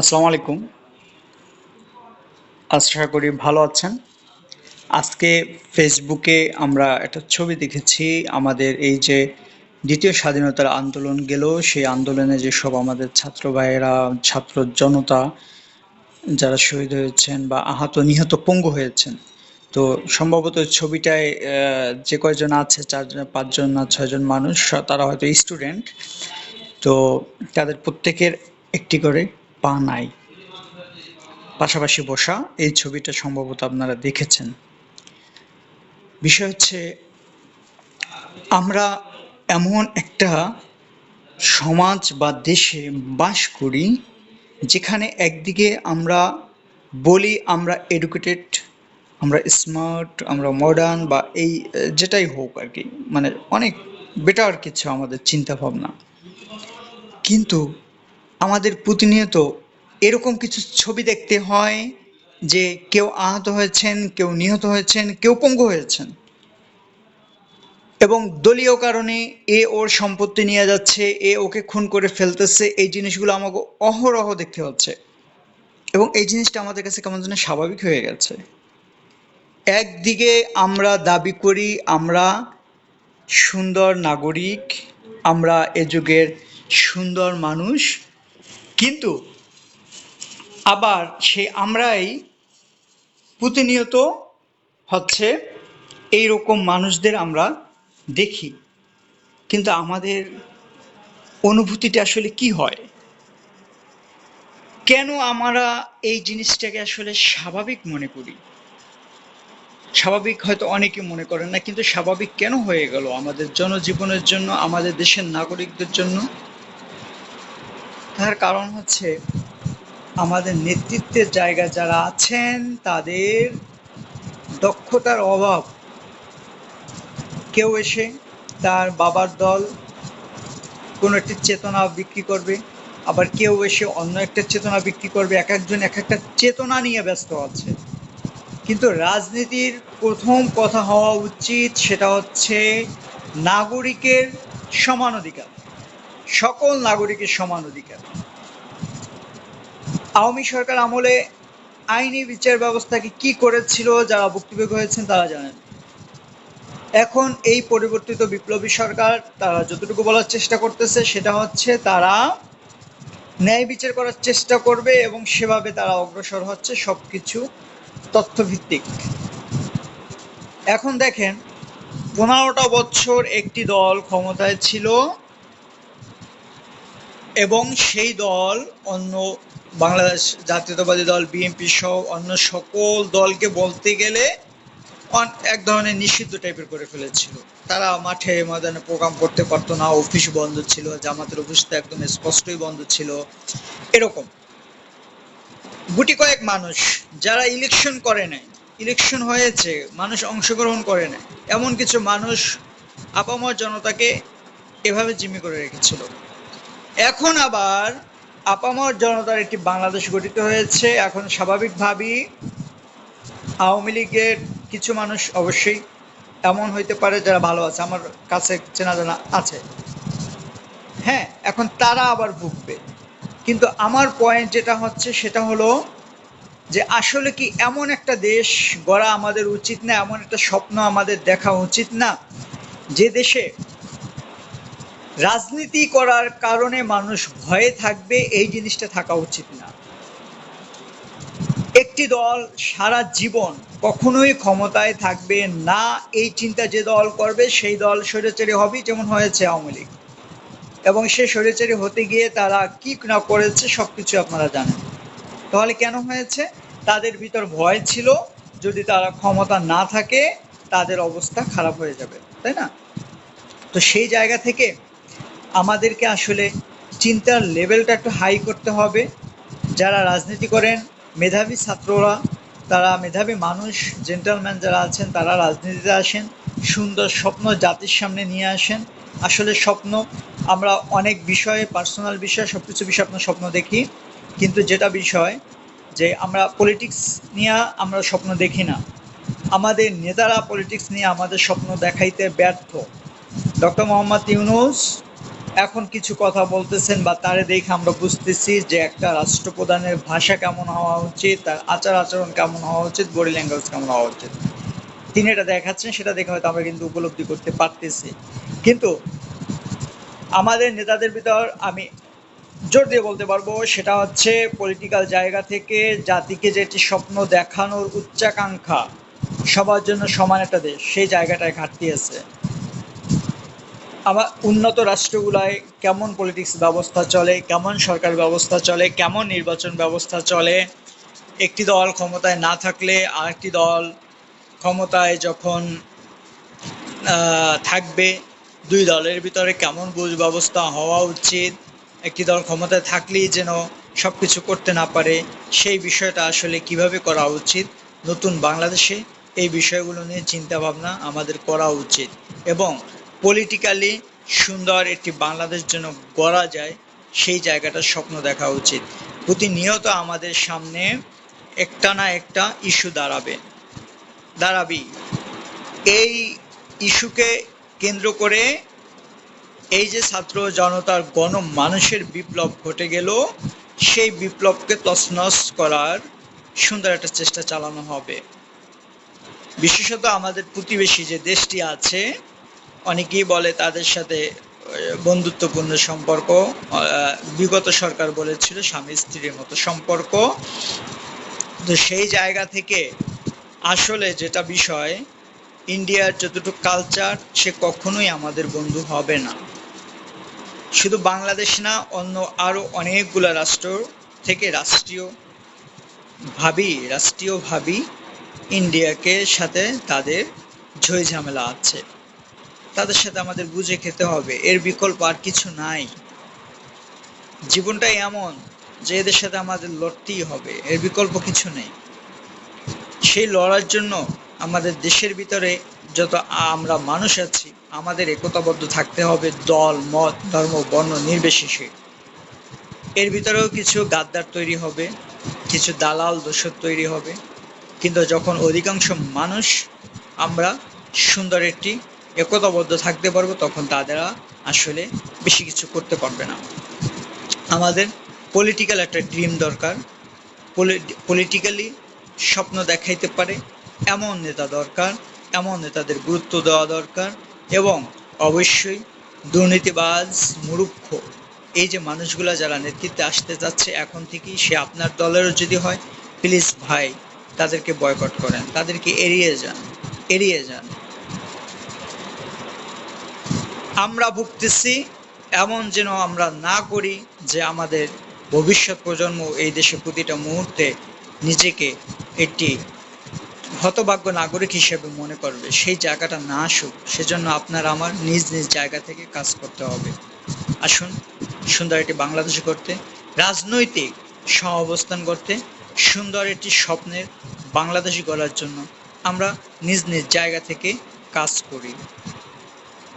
আসসালামু আলাইকুম। আশা করি ভালো আছেন। আজকে ফেসবুকে আমরা একটা ছবি দেখেছি, আমাদের এই যে দ্বিতীয় স্বাধীনতার আন্দোলন গেল, সেই আন্দোলনে যেসব আমাদের ছাত্র ভাইয়েরা, ছাত্র জনতা যারা শহীদ হয়েছেন বা আহত, নিহত পঙ্গু হয়েছেন। তো সম্ভবত ছবিটায় যে কয়জন আছে, চারজন, পাঁচজন না ছয়জন মানুষ, তারা হয়তো স্টুডেন্ট। তো তাদের প্রত্যেকের একটি করে পা নাই পাশাপাশি বসা, এই ছবিটা সম্ভবত আপনারা দেখেছেন। বিষয় হচ্ছে, আমরা এমন একটা সমাজ বা দেশে বাস করি, যেখানে একদিকে আমরা বলি আমরা এডুকেটেড আমরা স্মার্ট আমরা মডার্ন বা এই, যেটাই হোক আর কি মানে অনেক বেটার কিছু আমাদের চিন্তা ভাবনা কিন্তু আমাদের প্রতিনিয়ত এরকম কিছু ছবি দেখতে হয় যে কেউ আহত হয়েছেন, কেউ নিহত হয়েছেন, কেউ পঙ্গু হয়েছেন। এবং দলীয় কারণে এ ওর সম্পত্তি নিয়ে যাচ্ছে, এ ওকে খুন করে ফেলতেছে, এই জিনিসগুলো আমাকে অহরহ দেখতে হচ্ছে। এবং এই জিনিসটা আমাদের কাছে কেমন যেন স্বাভাবিক হয়ে গেছে। একদিকে আমরা দাবি করি, আমরা সুন্দর নাগরিক, আমরা এ যুগের সুন্দর মানুষ কিন্তু আবার সে আমরাই প্রতিনিয়ত হচ্ছে এই রকম মানুষদের আমরা দেখি। কিন্তু আমাদের অনুভূতিটা আসলে কি হয়? কেন আমরা এই জিনিসটাকে আসলে স্বাভাবিক মনে করি? স্বাভাবিক হয়তো অনেকে মনে করেন না, কিন্তু স্বাভাবিক কেন হয়ে গেল আমাদের জনজীবনের জন্য, আমাদের দেশের নাগরিকদের জন্য? তার কারণ হচ্ছে আমাদের নেতৃত্বের জায়গায় যারা আছেন, তাদের দক্ষতার অভাব। কেউ এসে তার বাবার দল কোনো একটি চেতনা বিক্রি করবে, আবার কেউ এসে অন্য একটা চেতনা বিক্রি করবে, এক একজন এক একটা চেতনা নিয়ে ব্যস্ত আছে। কিন্তু রাজনীতির প্রথম কথা হওয়া উচিত, সেটা হচ্ছে নাগরিকের সমান অধিকার। সকল নাগরিকের সমান অধিকার। আওয়ামী সরকার আমলে আইনি বিচার ব্যবস্থাকে কি করেছিল, যারা ভুক্তভোগী হয়েছেন তারা জানেন। এখন এই পরিবর্তিত বিপ্লবী সরকার তারা যতটুকু বলার চেষ্টা করতেছে সেটা হচ্ছে তারা ন্যায় বিচার করার চেষ্টা করবে এবং সেভাবে তারা অগ্রসর হচ্ছে সবকিছু তথ্যভিত্তিক। এখন দেখেন, পনেরোটা বছর একটি দল ক্ষমতায় ছিল এবং সেই দল অন্য বাংলাদেশ জাতীয়তাবাদী দল, বিএনপি সহ অন্য সকল দলকে বলতে গেলে এক ধরনের নিষিদ্ধ টাইপের করে ফেলেছিল। তারা মাঠে ময়দানে প্রোগ্রাম করতে পারতো না, অফিস বন্ধ ছিল, জামাতের অফিস তো একদম স্পষ্টই বন্ধ ছিল, এরকম। গুটি কয়েক মানুষ যারা ইলেকশন করে নাই ইলেকশন হয়েছে, মানুষ অংশগ্রহণ করে নাই, এমন কিছু মানুষ আপামর জনতাকে এভাবে জিম্মি করে রেখেছিল। এখন আবার আপামর জনতার একটি বাংলাদেশ গঠিত হয়েছে। এখন স্বাভাবিকভাবেই আওয়ামী লীগের কিছু মানুষ অবশ্যই এমন হইতে পারে যারা ভালো আছে, আমার কাছে চেনা জানা আছে। হ্যাঁ এখন তারা আবার ভুগবে। কিন্তু আমার পয়েন্ট যেটা হচ্ছে, সেটা হলো যে আসলে কি এমন একটা দেশ গড়া আমাদের উচিত না, এমন একটা স্বপ্ন আমাদের দেখা উচিত না? যে দেশে রাজনীতি করার কারণে মানুষ ভয়ে থাকবে, এই জিনিসটা থাকা উচিত না। একটি দল সারা জীবন কখনোই ক্ষমতায় থাকবে না, এই চিন্তা যে দল করবে, সেই দল স্বৈরাচারী হবে যেমন হয়েছে আওয়ামী লীগ। এবং সে স্বৈরাচারী হতে গিয়ে তারা কি না করেছে, সবকিছু আপনারা জানেন। তাহলে কেন হয়েছে? তাদের ভিতর ভয় ছিল, যদি তারা ক্ষমতা না থাকে, তাদের অবস্থা খারাপ হয়ে যাবে, তাই না? তো সেই জায়গা থেকে আমাদেরকে আসলে চিন্তার লেভেলটা একটু হাই করতে হবে। যারা রাজনীতি করেন, মেধাবী ছাত্ররা, তারা মেধাবী মানুষ জেন্টালম্যান যারা আছেন, তারা রাজনীতিতে আসেন, সুন্দর স্বপ্ন জাতির সামনে নিয়ে আসেন। আসলে স্বপ্ন, আমরা অনেক বিষয়ে পার্সোনাল বিষয়ে সব কিছু বিষয়ে আপনার স্বপ্ন দেখি। কিন্তু যেটা বিষয়, যে আমরা পলিটিক্স নিয়ে আমরা স্বপ্ন দেখি না। আমাদের নেতারা পলিটিক্স নিয়ে আমাদের স্বপ্ন দেখাইতে ব্যর্থ। ডক্টর মোহাম্মদ ইউনুস এখন কিছু কথা বলতেছেন বা তারে দেখে আমরা বুঝতেছি যে একটা রাষ্ট্রপ্রধানের ভাষা কেমন হওয়া উচিত, তার আচার আচরণ কেমন হওয়া উচিত বডি ল্যাঙ্গুয়েজ কেমন হওয়া উচিত। তিনি এটা দেখাচ্ছেন, সেটা দেখে হয়তো আমরা কিন্তু উপলব্ধি করতে পারতেছি। কিন্তু আমাদের নেতাদের ভিতর আমি জোর দিয়ে বলতে পারব, সেটা হচ্ছে পলিটিক্যাল জায়গা থেকে জাতিকে যেটি স্বপ্ন দেখানোর উচ্চাকাঙ্ক্ষা, সবার জন্য সমান একটা দেশ, সেই জায়গাটায় ঘাটতি আছে। আমার উন্নত রাষ্ট্রগুলায় কেমন পলিটিক্স ব্যবস্থা চলে, কেমন সরকার ব্যবস্থা চলে, কেমন নির্বাচন ব্যবস্থা চলে, একটি দল ক্ষমতায় না থাকলে আরেকটি দল ক্ষমতায় যখন থাকবে, দুই দলের ভিতরে কেমন বুঝ ব্যবস্থা হওয়া উচিত, একটি দল ক্ষমতায় থাকলেই যেন সব কিছু করতে না পারে, সেই বিষয়টা আসলে কীভাবে করা উচিত, নতুন বাংলাদেশে এই বিষয়গুলো নিয়ে চিন্তা ভাবনা আমাদের করা উচিত। এবং পলিটিক্যালি সুন্দর একটি বাংলাদেশ যেন গড়া যায়, সেই জায়গাটার স্বপ্ন দেখা উচিত। প্রতিনিয়ত আমাদের সামনে একটা না একটা ইস্যু দাঁড়াবে। দাঁড়াবি। এই ইস্যুকে কেন্দ্র করে এই যে ছাত্র জনতার গণ মানুষের বিপ্লব ঘটে গেল, সেই বিপ্লবকে তছনছ করার সুন্দর একটা চেষ্টা চালানো হবে। বিশেষত আমাদের প্রতিবেশী যে দেশটি আছে অনেকেই বলে তাদের সাথে বন্ধুত্বপূর্ণ সম্পর্ক বিগত সরকার বলেছিল স্বামী স্ত্রীর মতো সম্পর্ক। তো সেই জায়গা থেকে আসলে যেটা বিষয়, ইন্ডিয়ার যতটুকু কালচার সে কখনোই আমাদের বন্ধু হবে না। শুধু বাংলাদেশ না, অন্য আরও অনেকগুলো রাষ্ট্র থেকে রাষ্ট্রীয় ভাবি রাষ্ট্রীয় ভাবি ইন্ডিয়াকে সাথে তাদের ঝই ঝামেলা আছে। তাদের সাথে আমাদের বুঝে খেতে হবে। এর বিকল্প আর কিছু নাই। জীবনটাই এমন যে এদের সাথে আমাদের লড়তেই হবে। এর বিকল্প কিছু নেই। সেই লড়ার জন্য আমাদের দেশের ভিতরে যত আমরা মানুষ আছি, আমাদের একতাবদ্ধ থাকতে হবে দল, মত, ধর্ম, বর্ণ নির্বিশেষে। এর ভিতরেও কিছু গাদ্দার তৈরি হবে, কিছু দালাল দোষর তৈরি হবে। কিন্তু যখন অধিকাংশ মানুষ আমরা সুন্দর একটি একতাবদ্ধ থাকতে পারব, তখন তাদেরা আসলে বেশি কিছু করতে পারবে না। আমাদের পলিটিক্যাল একটা ড্রিম দরকার। পলিটিক্যালি স্বপ্ন দেখাইতে পারে, এমন নেতা দরকার, এমন নেতাদের গুরুত্ব দেওয়া দরকার এবং অবশ্যই দুর্নীতিবাজ মুরুক্ষ এই যে মানুষগুলা যারা নেতৃত্বে আসতে যাচ্ছে এখন থেকেই, সে আপনার দলেরও যদি হয় প্লিজ ভাই, তাদেরকে বয়কট করেন, তাদেরকে এড়িয়ে যান এড়িয়ে যান। আমরা ভুগতেছি, এমন যেন আমরা না করি যে আমাদের ভবিষ্যৎ প্রজন্ম এই দেশে প্রতিটা মুহূর্তে নিজেকে একটি হতভাগ্য নাগরিক হিসেবে মনে করবে। সেই জায়গাটা না আসুক, সেজন্য আপনার আমার নিজ নিজ জায়গা থেকে কাজ করতে হবে। আসুন, সুন্দর একটি বাংলাদেশ করতে রাজনৈতিক সহাবস্থান করতে সুন্দর একটি স্বপ্নের বাংলাদেশ গড়ার জন্য আমরা নিজ নিজ জায়গা থেকে কাজ করি।